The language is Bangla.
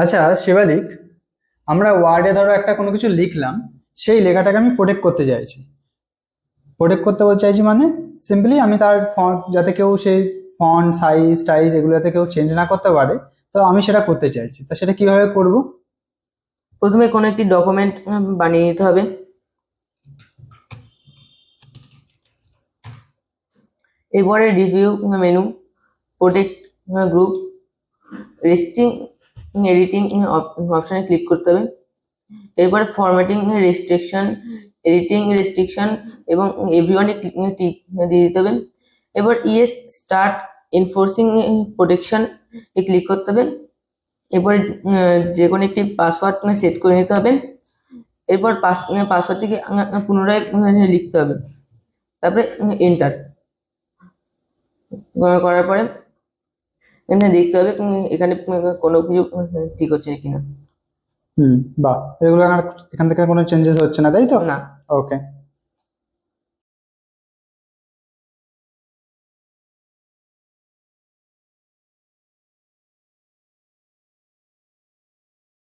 আচ্ছা শিবালিক আমরা ওয়ার্ডে ধরো একটা কোনো কিছু লিখলাম, সেই লেখাটাকে আমি প্রোটেক্ট করতে চাইছি। প্রোটেক্ট করতে বলতে চাইছি মানে সিম্পলি আমি তার ফন্ট যাতে কেউ সেই ফন্ট সাইজ টাইজ এগুলো যাতে কেউ চেঞ্জ না করতে পারে, তো আমি সেটা করতে চাইছি। তা সেটা কীভাবে করব? প্রথমে কোনো একটি ডকুমেন্ট বানিয়ে নিতে হবে। এরপরে review menu protect group restrict editing অপশানে ক্লিক করতে হবে। এরপরে ফরম্যাটিং রেস্ট্রিকশন এডিটিং রেস্ট্রিকশন এবং এভরিওয়ানে দিয়ে দিতে হবে। এবার ইএস স্টার্ট এনফোর্সিং প্রোটেকশন এ ক্লিক করতে হবে। এরপরে যে কোনো একটি পাসওয়ার্ড সেট করে নিতে হবে। এরপর পাস পাসওয়ার্ডটিকে পুনরায় লিখতে হবে। তারপরে এন্টার করার পরে এখানে দেখতে হবে এখানে কোনো কিছু ঠিক হচ্ছে কিনা। হুম বাহ। এগুলো এখান থেকে কোনো চেঞ্জেস হচ্ছে না তাই তো? না। ওকে